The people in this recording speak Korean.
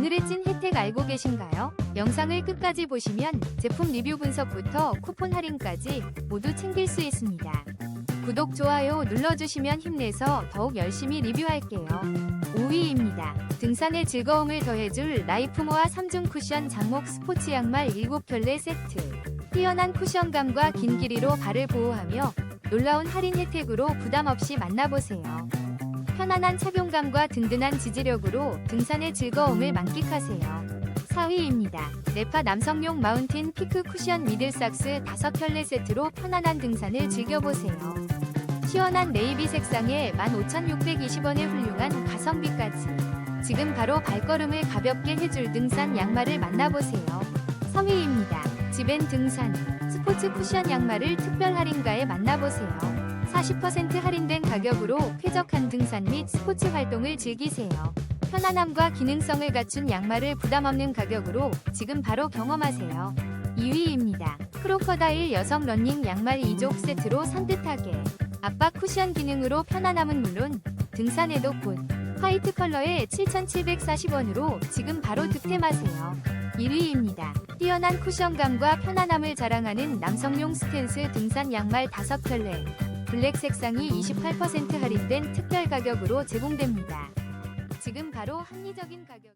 오늘의 찐 혜택 알고 계신가요? 영상을 끝까지 보시면 제품 리뷰 분석부터 쿠폰 할인까지 모두 챙길 수 있습니다. 구독, 좋아요 눌러주시면 힘내서 더욱 열심히 리뷰할게요. 5위입니다. 등산의 즐거움을 더해줄 라이프모아 3중 쿠션 장목 스포츠 양말 7켤레 세트. 뛰어난 쿠션감과 긴 길이로 발을 보호하며 놀라운 할인 혜택으로 부담 없이 만나보세요. 편안한 착용감과 든든한 지지력으로 등산의 즐거움을 만끽하세요. 4위입니다. 네파 남성용 마운틴 피크 쿠션 미들삭스 5켤레 세트로 편안한 등산을 즐겨보세요. 시원한 네이비 색상에 15,620원의 훌륭한 가성비까지. 지금 바로 발걸음을 가볍게 해줄 등산 양말을 만나보세요. 3위입니다. 지벤 등산 스포츠 쿠션 양말을 특별 할인가에 만나보세요. 40% 할인된 가격으로 쾌적한 등산 및 스포츠 활동을 즐기세요. 편안함과 기능성을 갖춘 양말을 부담 없는 가격으로 지금 바로 경험하세요. 2위입니다. 크로커다일 여성 러닝 양말 2족 세트로 산뜻하게 압박 쿠션 기능으로 편안함은 물론 등산에도 굿 화이트 컬러의 7,740원으로 지금 바로 득템하세요. 1위입니다. 뛰어난 쿠션감과 편안함을 자랑하는 남성용 스탠스 등산 양말 5켤레 블랙 색상이 28% 할인된 특별 가격으로 제공됩니다. 지금 바로 합리적인 가격